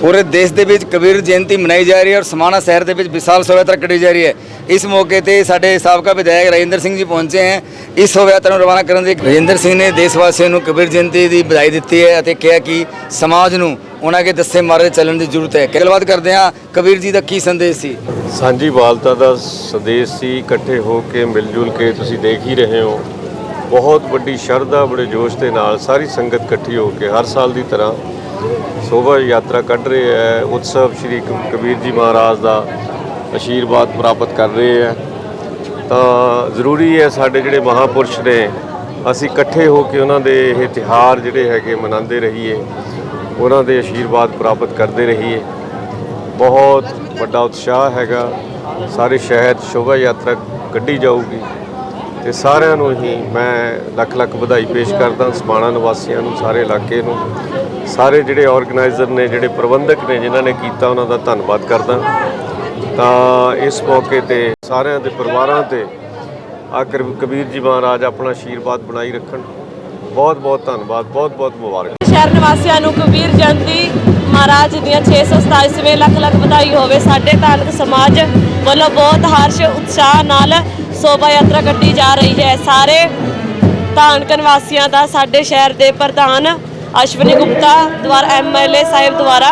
ਪੂਰੇ ਦੇਸ਼ ਦੇ ਵਿੱਚ ਕਬੀਰ ਜਯੰਤੀ ਮਨਾਈ ਜਾ ਰਹੀ ਹੈ ਔਰ ਸਮਾਣਾ ਸ਼ਹਿਰ ਦੇ ਵਿੱਚ ਵਿਸ਼ਾਲ ਸ਼ੋਭਾ ਯਾਤਰਾ ਕੱਢੀ ਜਾ ਰਹੀ ਹੈ। ਇਸ ਮੌਕੇ ਤੇ ਸਾਡੇ ਸਾਬਕਾ ਵਿਧਾਇਕ ਰਾਜਿੰਦਰ ਸਿੰਘ ਜੀ ਪਹੁੰਚੇ ਹੈ। ਇਸ ਸ਼ੋਭਾ ਯਾਤਰਾ ਨੂੰ ਰਵਾਨਾ ਕਰਨ ਦੇ ਰਾਜਿੰਦਰ ਸਿੰਘ ਨੇ ਦੇਸ਼ ਵਾਸੀਆਂ ਨੂੰ ਕਬੀਰ ਜਯੰਤੀ ਦੀ ਵਧਾਈ ਦਿੱਤੀ ਹੈ ਅਤੇ ਕਿਹਾ ਕਿ ਸਮਾਜ ਨੂੰ ਉਹਨਾਂ ਦੇ ਦੱਸੇ ਮਾਰੇ ਚੱਲਣ ਦੀ ਜ਼ਰੂਰਤ ਹੈ। ਗੱਲਬਾਤ ਕਰਦੇ ਹਾਂ ਕਬੀਰ ਜੀ ਦਾ ਕੀ ਸੰਦੇਸ਼ ਸੀ? ਸਾਂਝੀ ਵਾਲਤਾ ਦਾ ਸੰਦੇਸ਼ ਸੀ, ਇਕੱਠੇ ਹੋ ਕੇ ਮਿਲ ਜੁਲ ਕੇ ਤੁਸੀਂ ਦੇਖ ਹੀ ਰਹੇ ਹੋ। ਬਹੁਤ ਵੱਡੀ ਸ਼ਰਧਾ, ਬੜੇ ਜੋਸ਼ ਦੇ ਨਾਲ ਸਾਰੀ ਸੰਗਤ ਇਕੱਠੀ ਹੋ ਕੇ ਹਰ ਸਾਲ ਦੀ ਤਰ੍ਹਾਂ ਸ਼ੋਭਾ ਯਾਤਰਾ ਕੱਢ ਰਹੇ ਹੈ, ਉਤਸਵ ਸ਼੍ਰੀ ਕਬੀਰ ਜੀ ਮਹਾਰਾਜ ਦਾ ਆਸ਼ੀਰਵਾਦ ਪ੍ਰਾਪਤ ਕਰ ਰਹੇ ਹੈ। ਤਾਂ ਜ਼ਰੂਰੀ ਹੈ ਸਾਡੇ ਜਿਹੜੇ ਮਹਾਪੁਰਸ਼ ਨੇ, ਅਸੀਂ ਇਕੱਠੇ ਹੋ ਕੇ ਉਹਨਾਂ ਦੇ ਇਹ ਤਿਹਾਰ ਜਿਹੜੇ ਹੈਗੇ ਮਨਾਉਂਦੇ ਰਹੀਏ, ਉਹਨਾਂ ਦੇ ਆਸ਼ੀਰਵਾਦ ਪ੍ਰਾਪਤ ਕਰਦੇ ਰਹੀਏ। ਬਹੁਤ ਵੱਡਾ ਉਤਸ਼ਾਹ ਹੈਗਾ, ਸਾਰੇ ਸ਼ਹਿਰ ਸ਼ੋਭਾ ਯਾਤਰਾ ਕੱਢੀ ਜਾਊਗੀ। ਤੇ ਸਾਰਿਆਂ ਨੂੰ ਹੀ ਮੈਂ ਲੱਖ ਲੱਖ ਵਧਾਈ ਪੇਸ਼ ਕਰਦਾ, ਸਮਾਣਾ ਨਿਵਾਸੀਆਂ ਨੂੰ, ਸਾਰੇ ਇਲਾਕੇ ਨੂੰ, ਸਾਰੇ ਜਿਹੜੇ ਆਰਗੇਨਾਈਜ਼ਰ ਨੇ, ਜਿਹੜੇ ਪ੍ਰਬੰਧਕ ਨੇ, ਜਿਨ੍ਹਾਂ ਨੇ ਕੀਤਾ, ਉਹਨਾਂ ਦਾ ਧੰਨਵਾਦ ਕਰਦਾ। ਤਾਂ ਇਸ ਮੌਕੇ ਤੇ ਸਾਰਿਆਂ ਦੇ ਪਰਿਵਾਰਾਂ ਤੇ ਆ ਕਬੀਰ ਜੀ ਮਹਾਰਾਜ ਆਪਣਾ ਆਸ਼ੀਰਵਾਦ ਬਣਾਈ ਰੱਖਣ। ਬਹੁਤ ਬਹੁਤ ਧੰਨਵਾਦ, ਬਹੁਤ ਬਹੁਤ ਮੁਬਾਰਕ। ਸ਼ਹਿਰ ਨਿਵਾਸੀਆਂ ਨੂੰ ਕਬੀਰ ਜਯੰਤੀ ਮਹਾਰਾਜ ਦੀਆਂ 627ਵੇਂ ਲੱਖ ਲੱਖ ਵਧਾਈ ਹੋਵੇ। ਸਾਡੇ ਧਾਰਮਿਕ ਸਮਾਜ ਵੱਲੋਂ ਬਹੁਤ ਹਰਸ਼, ਉਤਸ਼ਾਹ ਨਾਲ ਸ਼ੋਭਾ ਯਾਤਰਾ ਕੱਢੀ ਜਾ ਰਹੀ ਹੈ। ਸਾਰੇ ਧਾਰਮਿਕ ਵਾਸੀਆਂ ਦਾ ਸਾਡੇ ਸ਼ਹਿਰ ਦੇ ਪ੍ਰਧਾਨ ਅਸ਼ਵਨੀ ਗੁਪਤਾ ਦੁਆਰਾ ਐਮਐਲਏ ਸਾਹਿਬ ਦੁਆਰਾ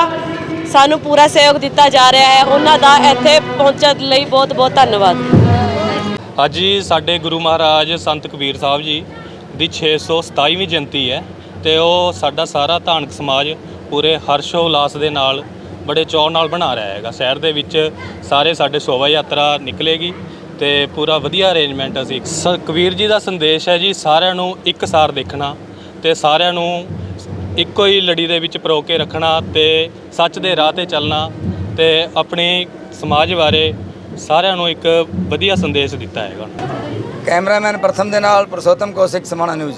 ਸਾਨੂੰ ਪੂਰਾ ਸਹਿਯੋਗ ਦਿੱਤਾ ਜਾ ਰਿਹਾ ਹੈ। ਉਹਨਾਂ ਦਾ ਇੱਥੇ ਪਹੁੰਚਣ ਲਈ ਬਹੁਤ ਬਹੁਤ ਧੰਨਵਾਦ। ਅੱਜ ਹੀ ਸਾਡੇ ਗੁਰੂ ਮਹਾਰਾਜ ਸੰਤ ਕਬੀਰ ਸਾਹਿਬ ਜੀ ਦੀ 627ਵੀਂ ਜਯੰਤੀ ਹੈ ਤੇ ਉਹ ਸਾਡਾ ਸਾਰਾ ਧਾਨਕ ਸਮਾਜ ਪੂਰੇ ਹਰਸ਼ੋ ਉਲਾਸ ਦੇ ਨਾਲ, ਬੜੇ ਚਾਅ ਨਾਲ ਬਣਾ ਰਿਹਾ ਹੈਗਾ। ਸ਼ਹਿਰ ਦੇ ਵਿੱਚ ਸਾਰੇ ਸਾਡੇ ਸ਼ੋਭਾ ਯਾਤਰਾ ਨਿਕਲੇਗੀ। ਤੇ ਪੂਰਾ ਵਧੀਆ ਅਰੇਂਜਮੈਂਟ ਅਸੀਂ ਸ- ਕਬੀਰ ਜੀ ਦਾ ਸੰਦੇਸ਼ ਹੈ ਜੀ, ਸਾਰਿਆਂ ਨੂੰ ਇੱਕ ਸਾਰ ਦੇਖਣਾ ਤੇ ਸਾਰਿਆਂ ਨੂੰ ਇੱਕੋ ਹੀ ਲੜੀ ਦੇ ਵਿੱਚ ਪਰੋ ਕੇ ਰੱਖਣਾ ਤੇ ਸੱਚ ਦੇ ਰਾਹ ਤੇ ਚੱਲਣਾ ਤੇ ਆਪਣੀ ਸਮਾਜ ਬਾਰੇ ਸਾਰਿਆਂ ਨੂੰ ਇੱਕ ਵਧੀਆ ਸੰਦੇਸ਼ ਦਿੱਤਾ ਹੈਗਾ। ਕੈਮਰਾਮੈਨ ਪ੍ਰਥਮ ਦੇ ਨਾਲ ਪ੍ਰਸੋਤਮ ਕੌਸ਼ਿਕ, ਸਮਾਣਾ ਨਿਊਜ਼।